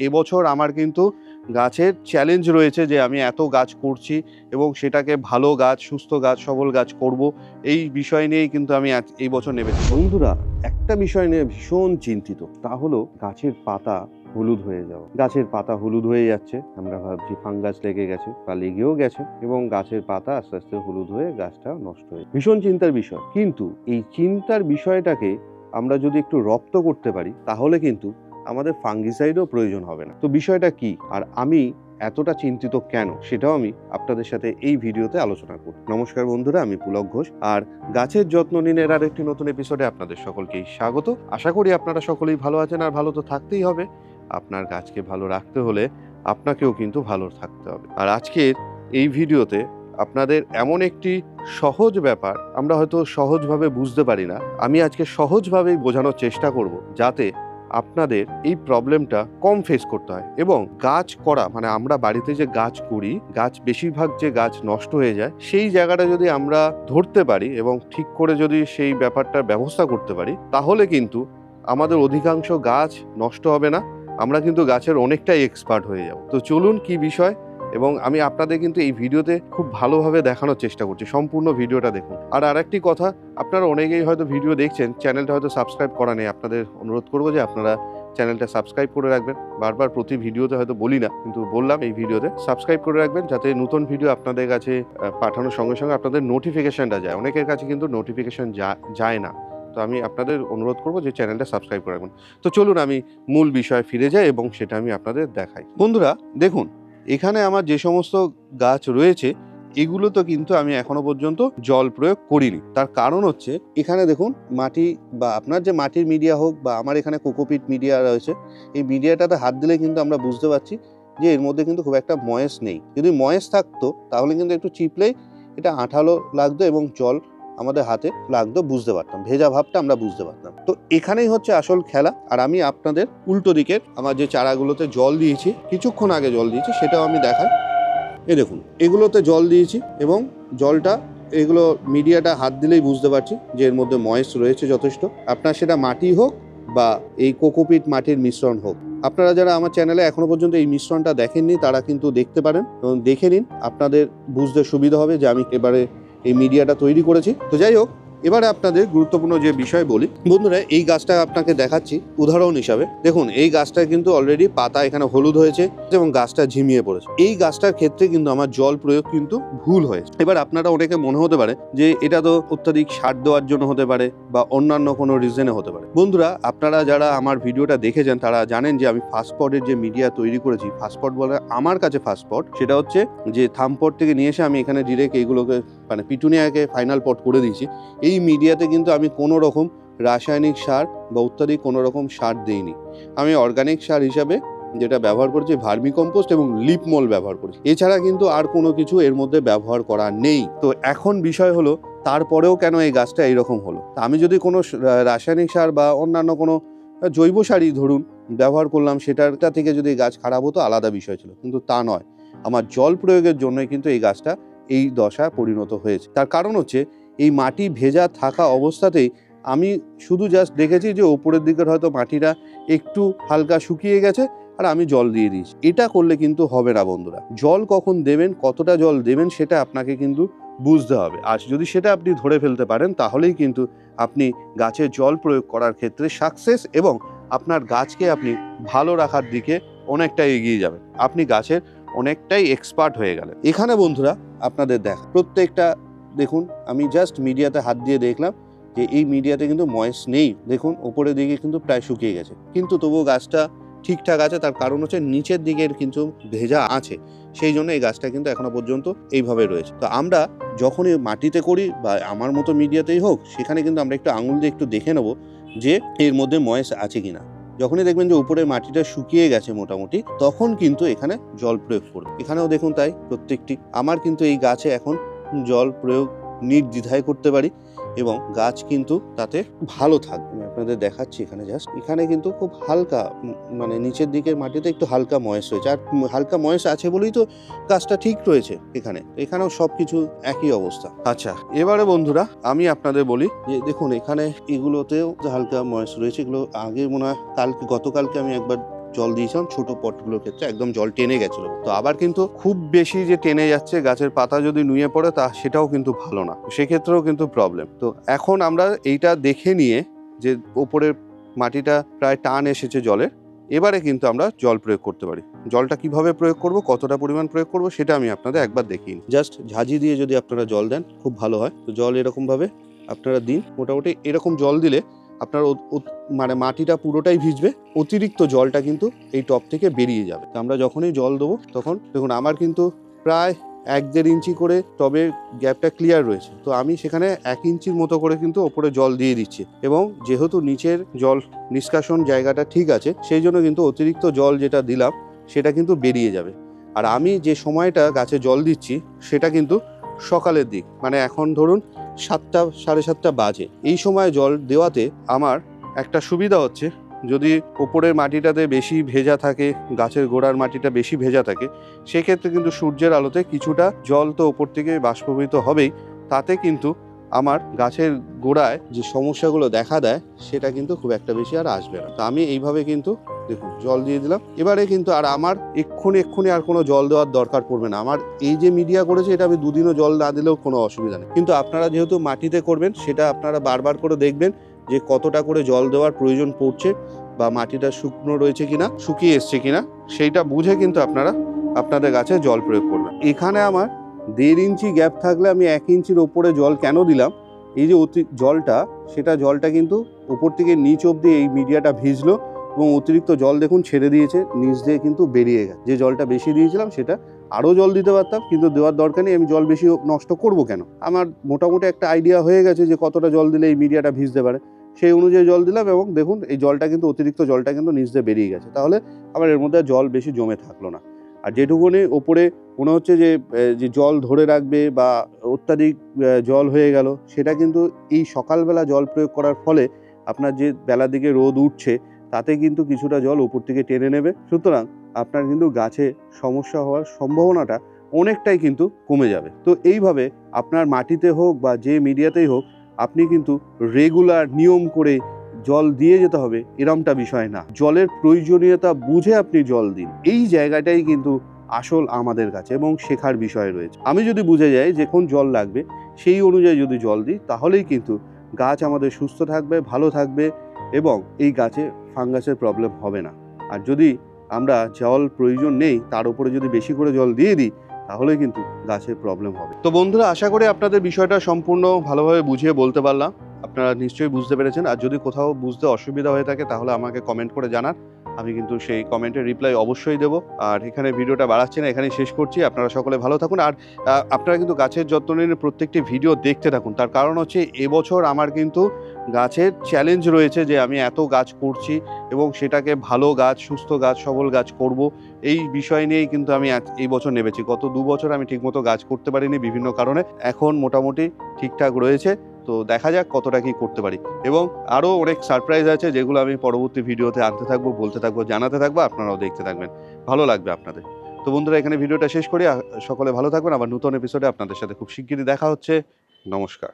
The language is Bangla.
এবছর আমার কিন্তু গাছের চ্যালেঞ্জ রয়েছে যে আমি এত গাছ করছি এবং সেটাকে ভালো গাছ, সুস্থ গাছ, সবল গাছ করব। এই বিষয় নিয়েই কিন্তু আমি এই বছর নেমেছি। বন্ধুরা, একটা বিষয় নিয়ে ভীষণ চিন্তিত। তা হলো গাছের পাতা হলুদ হয়ে যাওয়া। গাছের পাতা হলুদ হয়ে যাচ্ছে। আমরা ভাবছি ফাঙ্গাস লেগে গেছে বা লেগেও গেছে এবং গাছের পাতা আস্তে আস্তে হলুদ হয়ে গাছটা নষ্ট হয়ে ভীষণ চিন্তার বিষয়। কিন্তু এই চিন্তার বিষয়টাকে আমরা যদি একটু রপ্ত করতে পারি, তাহলে কিন্তু আমাদের ফাঙ্গিসাইডও প্রয়োজন হবে না। তো বিষয়টা কি? আর আমি এতটা চিন্তিত কেন? সেটাও আমি আপনাদের সাথে এই ভিডিওতে আলোচনা করব। নমস্কার বন্ধুরা, আমি পুলক ঘোষ। আর গাছের যত্ন নিনের আর একটি নতুন এপিসোডে আপনাদের সকলকেই স্বাগত। আশা করি আপনারা সকলেই ভালো আছেন আর ভালো তো থাকতেই হবে। আপনার গাছকে ভালো রাখতে হলে আপনাকেও কিন্তু ভালো থাকতে হবে। আর আজকের এই ভিডিওতে আপনাদের এমন একটি সহজ ব্যাপার, আমরা হয়তো সহজভাবে বুঝতে পারি না। আমি আজকে সহজভাবেই বোঝানোর চেষ্টা করব, যাতে আপনাদের এই প্রবলেমটা কম ফেস করতে হয় এবং গাছ করা মানে আমরা বাড়িতে যে গাছ করি, গাছ বেশিরভাগ যে গাছ নষ্ট হয়ে যায়, সেই জায়গাটা যদি আমরা ধরতে পারি এবং ঠিক করে যদি সেই ব্যাপারটার ব্যবস্থা করতে পারি, তাহলে কিন্তু আমাদের অধিকাংশ গাছ নষ্ট হবে না। আমরা কিন্তু গাছের অনেকটাই এক্সপার্ট হয়ে যাব। তো চলুন কি বিষয়? এবং আমি আপনাদের কিন্তু এই ভিডিওতে খুব ভালোভাবে দেখানোর চেষ্টা করছি, সম্পূর্ণ ভিডিওটা দেখুন। আর আরেকটি কথা, আপনারা অনেকেই হয়তো ভিডিও দেখছেন, চ্যানেলটা হয়তো সাবস্ক্রাইব করা নেই, আপনাদের অনুরোধ করব যে আপনারা চ্যানেলটা সাবস্ক্রাইব করে রাখবেন। বারবার প্রতি ভিডিওতে হয়তো বলি না, কিন্তু বললাম এই ভিডিওতে সাবস্ক্রাইব করে রাখবেন, যাতে নতুন ভিডিও আপনাদের কাছে পাঠানোর সঙ্গে সঙ্গে আপনাদের নোটিফিকেশানটা যায়। অনেকের কাছে কিন্তু নোটিফিকেশন যায় না। তো আমি আপনাদের অনুরোধ করব যে চ্যানেলটা সাবস্ক্রাইব করে রাখবেন। তো চলুন আমি মূল বিষয়ে ফিরে যাই এবং সেটা আমি আপনাদের দেখাই। বন্ধুরা, দেখুন এখানে আমার যে সমস্ত গাছ রয়েছে, এগুলো তো কিন্তু আমি এখনও পর্যন্ত জল প্রয়োগ করিনি। তার কারণ হচ্ছে, এখানে দেখুন, মাটি বা আপনার যে মাটির মিডিয়া হোক বা আমার এখানে কোকোপিট মিডিয়া রয়েছে, এই মিডিয়াটাতে হাত দিলে কিন্তু আমরা বুঝতে পারছি যে এর মধ্যে কিন্তু খুব একটা ময়েস নেই। যদি ময়েস থাকতো, তাহলে কিন্তু একটু চিপলেই এটা আঠালো লাগতো এবং জল আমাদের হাতে লাগতো, বুঝতে পারতাম। ভেজা ভাবটা আমরা বুঝতে পারতাম। তো এখানেই হচ্ছে আসল খেলা। আর আমি আপনাদের উল্টো দিকের আমার যে চারাগুলোতে জল দিয়েছি, কিছুক্ষণ আগে জল দিয়েছি, সেটাও আমি দেখাই। এই দেখুন, এগুলোতে জল দিয়েছি এবং জলটা, এগুলো মিডিয়াটা হাত দিলেই বুঝতে পারছি যে এর মধ্যে ময়েস রয়েছে যথেষ্ট। আপনার সেটা মাটি হোক বা এই কোকোপিট মাটির মিশ্রণ হোক। আপনারা যারা আমার চ্যানেলে এখনও পর্যন্ত এই মিশ্রণটা দেখেননি, তারা কিন্তু দেখতে পারেন এবং দেখে নিন। আপনাদের বুঝতে সুবিধা হবে যে আমি এবারে এই মিডিয়াটা তৈরি করেছি। তো যাই হোক এবারে আপনাদের গুরুত্বপূর্ণ যে বিষয় বলি, বন্ধুরা, এই গাছটা আপনাকে দেখাচ্ছি উদাহরণ হিসাবে। দেখুন, এই গাছটা কিন্তু অলরেডি পাতা এখানে হলুদ হয়েছে এবং গাছটা ঝিমিয়ে পড়েছে। এই গাছটার ক্ষেত্রে কিন্তু আমার জল প্রয়োগ কিন্তু ভুল হয়েছে। এবার আপনারা অনেকে মনে হতে পারে যে এটা তো অত্যাধিক সার দেওয়ার জন্য হতে পারে বা অন্যান্য কোনো রিজনে হতে পারে। বন্ধুরা, আপনারা যারা আমার ভিডিওটা দেখেছেন, তারা জানেন যে আমি ফাস্টপটের যে মিডিয়া তৈরি করেছি ফাস্টপট বলে আমার কাছে ফাস্টপট সেটা হচ্ছে যে থামপট থেকে নিয়ে এসে আমি এখানে ডিরেক্ট এইগুলোকে মানে পিটুনিয়াকে ফাইনাল পট করে দিয়েছি। এই মিডিয়াতে কিন্তু আমি কোনো রকম রাসায়নিক সার বা অত্যাধিক কোনো রকম সার দিইনি। আমি অর্গানিক সার হিসাবে যেটা ব্যবহার করছি ভার্মি কম্পোস্ট এবং লিপমল ব্যবহার করছি। এছাড়া কিন্তু আর কোনো কিছু এর মধ্যে ব্যবহার করা নেই। তো এখন বিষয় হলো, তারপরেও কেন এই গাছটা এইরকম হলো? তা আমি যদি কোনো রাসায়নিক সার বা অন্যান্য কোনো জৈব সারই ধরুন ব্যবহার করলাম, সেটারটা থেকে যদি এই গাছ খারাপ হতো, আলাদা বিষয় ছিল। কিন্তু তা নয়। আমার জল প্রয়োগের জন্যই কিন্তু এই গাছটা এই দশায় পরিণত হয়েছে। তার কারণ হচ্ছে এই মাটি ভেজা থাকা অবস্থাতেই আমি শুধু জাস্ট দেখেছি যে ওপরের দিকের হয়তো মাটিটা একটু হালকা শুকিয়ে গেছে আর আমি জল দিয়ে দিয়েছি। এটা করলে কিন্তু হবে না বন্ধুরা। জল কখন দেবেন, কতটা জল দেবেন সেটা আপনাকে কিন্তু বুঝতে হবে। আর যদি সেটা আপনি ধরে ফেলতে পারেন, তাহলেই কিন্তু আপনি গাছে জল প্রয়োগ করার ক্ষেত্রে সাকসেস এবং আপনার গাছকে আপনি ভালো রাখার দিকে অনেকটা এগিয়ে যাবেন। আপনি গাছের অনেকটাই এক্সপার্ট হয়ে গেলেন। এখানে বন্ধুরা, আপনাদের দেখা। প্রত্যেকটা দেখুন, আমি জাস্ট মিডিয়াতে হাত দিয়ে দেখলাম যে এই মিডিয়াতে কিন্তু ময়েস নেই। দেখুন ওপরের দিকে কিন্তু প্রায় শুকিয়ে গেছে। কিন্তু তবুও গাছটা ঠিকঠাক আছে, তার কারণ হচ্ছে নিচের দিকের কিন্তু ভেজা আছে। সেই জন্য এই গাছটা কিন্তু এখনও পর্যন্ত এইভাবে রয়েছে। তো আমরা যখনই মাটিতে করি বা আমার মতো মিডিয়াতেই হোক, সেখানে কিন্তু আমরা একটু আঙুল দিয়ে একটু দেখে নেব যে এর মধ্যে ময়েস আছে কিনা। যখনই দেখবেন যে উপরে মাটিটা শুকিয়ে গেছে মোটামুটি, তখন কিন্তু এখানে জল প্রয়োগ করবে। এখানেও দেখুন তাই প্রত্যেকটি। আমার কিন্তু এই গাছে এখন জল প্রয়োগ নির্দ্বিধায় করতে পারি এবং গাছ কিন্তু তাতে ভালো থাকবে। আমি আপনাদের দেখাচ্ছি এখানে জাস্ট এখানে কিন্তু খুব হালকা মানে নিচের দিকের মাটিতে একটু হালকা ময়েস রয়েছে। আর হালকা ময়েস আছে বলেই তো গাছটা ঠিক রয়েছে এখানে। এখানেও সব কিছু একই অবস্থা। আচ্ছা এবারে বন্ধুরা আমি আপনাদের বলি যে, দেখুন, এখানে এগুলোতেও হালকা ময়েস রয়েছে। এগুলো আগে মনে হয় কালকে, গতকালকে আমি একবার জল দিয়েছিলাম, ছোট পটগুলোর ক্ষেত্রে একদম জল টেনে গেছিল। তো আবার কিন্তু খুব বেশি যে টেনে যাচ্ছে, গাছের পাতা যদি নুয়ে পড়ে, তা সেটাও কিন্তু ভালো না। সেক্ষেত্রেও কিন্তু প্রবলেম তো এখন আমরা এইটা দেখে নিয়ে যে ওপরের মাটিটা প্রায় টান এসেছে জলের, এবারে কিন্তু আমরা জল প্রয়োগ করতে পারি। জলটা কীভাবে প্রয়োগ করব, কতটা পরিমাণ প্রয়োগ করব, সেটা আমি আপনাদের একবার দেখিয়ে জাস্ট ঝাঁঝি দিয়ে যদি আপনারা জল দেন, খুব ভালো হয়। তো জল এরকমভাবে আপনারা দিন। মোটামুটি এরকম জল দিলে আপনার মানে মাটিটা পুরোটাই ভিজবে, অতিরিক্ত জলটা কিন্তু এই টপ থেকে বেরিয়ে যাবে। তো আমরা যখনই জল দেবো, তখন দেখুন আমার কিন্তু প্রায় এক দেড় ইঞ্চি করে টবের গ্যাপটা ক্লিয়ার রয়েছে। তো আমি সেখানে এক ইঞ্চির মতো করে কিন্তু ওপরে জল দিয়ে দিচ্ছি এবং যেহেতু নিচের জল নিষ্কাশন জায়গাটা ঠিক আছে, সেই জন্য কিন্তু অতিরিক্ত জল যেটা দিলাম, সেটা কিন্তু বেরিয়ে যাবে। আর আমি যে সময়টা গাছে জল দিচ্ছি, সেটা কিন্তু সকালের দিক। মানে এখন ধরুন সাতটা, সাড়ে সাতটা বাজে। এই সময় জল দেওয়াতে আমার একটা সুবিধা হচ্ছে। যদি ওপরের মাটিটাতে বেশি ভেজা থাকে, গাছের গোড়ার মাটিটা বেশি ভেজা থাকে, সেক্ষেত্রে কিন্তু সূর্যের আলোতে কিছুটা জল তো ওপর থেকে বাষ্পীভূত হবেই। তাতে কিন্তু আমার গাছের গোড়ায় যে সমস্যাগুলো দেখা দেয়, সেটা কিন্তু খুব একটা বেশি আর আসবে না। তো আমি এইভাবে কিন্তু দেখুন, জল দিয়ে দিলাম। এবারে কিন্তু আর আমার এক্ষুনি এক্ষুনি আর কোনো জল দেওয়ার দরকার পড়বে না। আমার এই যে মিডিয়া করেছে, এটা আমি দুদিনও জল না দিলেও কোনো অসুবিধা নেই। কিন্তু আপনারা যেহেতু মাটিতে করবেন, সেটা আপনারা বারবার করে দেখবেন যে কতটা করে জল দেওয়ার প্রয়োজন পড়ছে বা মাটিটা শুকনো রয়েছে কিনা, শুকিয়ে এসছে কিনা, সেইটা বুঝে কিন্তু আপনারা আপনাদের গাছে জল প্রয়োগ করবেন। এখানে আমার দেড় ইঞ্চি গ্যাপ থাকলে আমি এক ইঞ্চির ওপরে জল কেন দিলাম? এই যে অতি, জলটা, সেটা জলটা কিন্তু ওপর থেকে নিচ অবধি এই মিডিয়াটা ভিজলো এবং অতিরিক্ত জল দেখুন ছেড়ে দিয়েছে, নিচ দিয়ে কিন্তু বেরিয়ে গেছে। যে জলটা বেশি দিয়েছিলাম সেটা আরও জল দিতে পারতাম, কিন্তু দেওয়ার দরকার নেই, আমি জল বেশি নষ্ট করব কেন? আমার মোটামুটি একটা আইডিয়া হয়ে গেছে যে কতটা জল দিলে এই মিডিয়াটা ভিজতে পারে। সেই অনুযায়ী জল দিলাম এবং দেখুন এই জলটা কিন্তু, অতিরিক্ত জলটা কিন্তু নিচ দিয়ে বেরিয়ে গেছে। তাহলে আমার এর মধ্যে জল বেশি জমে থাকল না। আর যেটুকুনি ওপরে মনে হচ্ছে যে যে জল ধরে রাখবে বা অত্যাধিক জল হয়ে গেল, সেটা কিন্তু এই সকালবেলা জল প্রয়োগ করার ফলে আপনার যে বেলার দিকে রোদ উঠছে, তাতে কিন্তু কিছুটা জল উপর থেকে টেনে নেবে। সুতরাং আপনার কিন্তু গাছে সমস্যা হওয়ার সম্ভাবনাটা অনেকটাই কিন্তু কমে যাবে। তো এইভাবে আপনার মাটিতে হোক বা যে মিডিয়াতেই হোক, আপনি কিন্তু রেগুলার নিয়ম করে জল দিয়ে যেতে হবে, এরমটা বিষয় না। জলের প্রয়োজনীয়তা বুঝে আপনি জল দিন। এই জায়গাটাই কিন্তু আসল আমাদের কাছে এবং শেখার বিষয় রয়েছে। আমি যদি বুঝে যাই যে কোন জল লাগবে, সেই অনুযায়ী যদি জল দিই, তাহলেই কিন্তু গাছ আমাদের সুস্থ থাকবে, ভালো থাকবে এবং এই গাছে ফাঙ্গাসের প্রবলেম হবে না। আর যদি আমরা জল প্রয়োজন নেই, তার উপরে যদি বেশি করে জল দিয়ে দিই তাহলে কিন্তু গাছের প্রবলেম হবে। তো বন্ধুরা, আশা করি আপনাদের বিষয়টা সম্পূর্ণ ভালোভাবে বুঝিয়ে বলতে পারলাম। আপনারা নিশ্চয়ই বুঝতে পেরেছেন। আর যদি কোথাও বুঝতে অসুবিধা হয়ে থাকে, তাহলে আমাকে কমেন্ট করে জানান। আমি কিন্তু সেই কমেন্টের রিপ্লাই অবশ্যই দেবো। আর এখানে ভিডিওটা বাড়াচ্ছি না, এখানেই শেষ করছি। আপনারা সকলে ভালো থাকুন। আর আপনারা কিন্তু গাছের যত্ন নিয়ে প্রত্যেকটি ভিডিও দেখতে থাকুন। তার কারণ হচ্ছে, এবছর আমার কিন্তু গাছের চ্যালেঞ্জ রয়েছে যে আমি এত গাছ করছি এবং সেটাকে ভালো গাছ, সুস্থ গাছ, সবল গাছ করব। এই বিষয় নিয়েই কিন্তু আমি এই বছর নেমেছি। গত দু বছর আমি ঠিকমতো গাছ করতে পারিনি বিভিন্ন কারণে। এখন মোটামুটি ঠিকঠাক রয়েছে। তো দেখা যাক কতটা কি করতে পারি। এবং আরও অনেক সারপ্রাইজ আছে যেগুলো আমি পরবর্তী ভিডিওতে আনতে থাকব, বলতে থাকব, জানাতে থাকব, আপনারাও দেখতে থাকবেন। ভালো লাগবে আপনাদের। তো বন্ধুরা, এখানে ভিডিওটা শেষ করি। সকলে ভালো থাকবেন। আবার নতুন এপিসোডে আপনাদের সাথে খুব শিগগিরই দেখা হচ্ছে। নমস্কার।